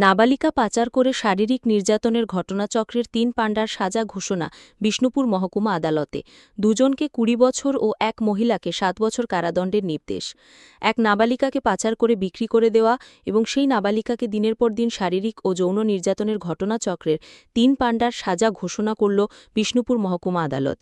নাবালিকা পাচার করে শারীরিক নির্যাতনের ঘটনাচক্রের তিন পাণ্ডার সাজা ঘোষণা বিষ্ণুপুর মহকুমা আদালতে। দুজনকে কুড়ি বছর ও এক মহিলাকে সাত বছর কারাদণ্ডের নির্দেশ। এক নাবালিকাকে পাচার করে বিক্রি করে দেওয়া এবং সেই নাবালিকাকে দিনের পর দিন শারীরিক ও যৌন নির্যাতনের ঘটনাচক্রের তিন পাণ্ডার সাজা ঘোষণা করল বিষ্ণুপুর মহকুমা আদালত।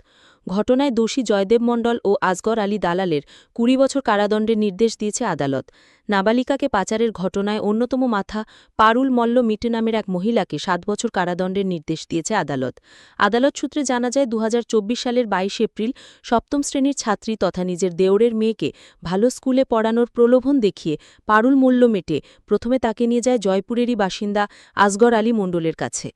ঘটনায় দোষী জয়দেব মণ্ডল ও আজগর আলী দালালের কুড়ি বছর কারাদণ্ডের নির্দেশ দিয়েছে আদালত। নাবালিকাকে পাচারের ঘটনায় অন্যতম মাথা পারুল মল্ল মিটে নামের এক মহিলাকে সাত বছর কারাদণ্ডের নির্দেশ দিয়েছে আদালত। আদালত সূত্রে জানা যায় দু হাজার চব্বিশ সালের বাইশ এপ্রিল সপ্তম শ্রেণির ছাত্রী তথা নিজের দেওরের মেয়েকে ভালো স্কুলে পড়ানোর প্রলোভন দেখিয়ে পারুল মল্ল মেটে প্রথমে তাকে নিয়ে যায় জয়পুরেরই বাসিন্দা আজগর আলী মণ্ডলের কাছে।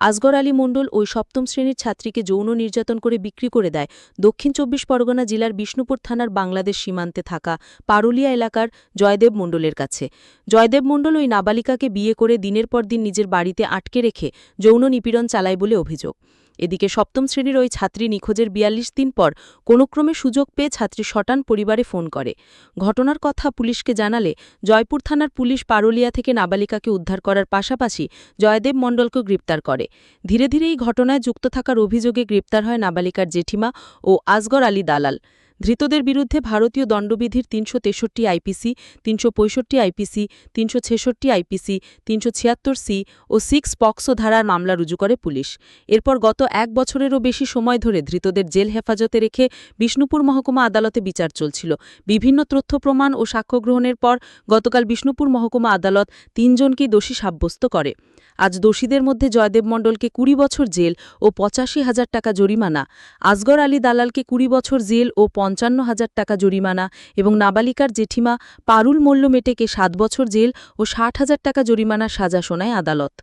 আজগর আলী মণ্ডল ওই সপ্তম শ্রেণির ছাত্রীকে যৌন নির্যাতন করে বিক্রি করে দেয়। দক্ষিণ চব্বিশ পরগনা জেলার বিষ্ণুপুর থানার বাংলাদেশ সীমান্তে থাকা পারুলিয়া এলাকার জয়দেব মণ্ডলের কাছে। জয়দেব মণ্ডল ওই নাবালিকাকে বিয়ে করে দিনের পর দিন নিজের বাড়িতে আটকে রেখে যৌন নিপীড়ন চালায় বলে অভিযোগ। এদিকে সপ্তম শ্রেণির ওই ছাত্রী নিখোঁজের বিয়াল্লিশ দিন পর কোনোক্রমে সুযোগ পেয়ে ছাত্রী শটান পরিবারে ফোন করে। ঘটনার কথা পুলিশকে জানালে জয়পুর থানার পুলিশ পারুলিয়া থেকে নাবালিকাকে উদ্ধার করার পাশাপাশি জয়দেব মণ্ডলকে গ্রেপ্তার করে। ধীরে ধীরে এই ঘটনায় যুক্ত থাকার অভিযোগে গ্রেপ্তার হয় নাবালিকার জেঠিমা ও আজগর আলী দালাল। ধৃতদের বিরুদ্ধে ভারতীয় দণ্ডবিধির তিনশো তেষট্টি আইপিসি, তিনশো পঁয়ষট্টি আইপিসি, তিনশো ছেষট্টি আইপিসি, তিনশো ছিয়াত্তর সি ও সিক্স পক্সো ধারার মামলা রুজু করে পুলিশ। এরপর গত এক বছরেরও বেশি সময় ধরে ধৃতদের জেল হেফাজতে রেখে বিষ্ণুপুর মহকুমা আদালতে বিচার চলছিল। বিভিন্ন তথ্য প্রমাণ ও সাক্ষ্য গ্রহণের পর গতকাল বিষ্ণুপুর মহকুমা আদালত তিনজনকেই দোষী সাব্যস্ত করে। আজ দোষীদের মধ্যে জয়দেব মণ্ডলকে কুড়ি বছর জেল ও পঁচাশি হাজার টাকা জরিমানা, আসগর আলী দালালকে কুড়ি বছর জেল ও পঞ্চান্ন হাজার টাকা জরিমানা এবং নাবালিকার জেঠিমা পারুল মল্লমেটেকে সাত বছর জেল ও ষাট হাজার টাকা জরিমানা সাজা শোনায় আদালত।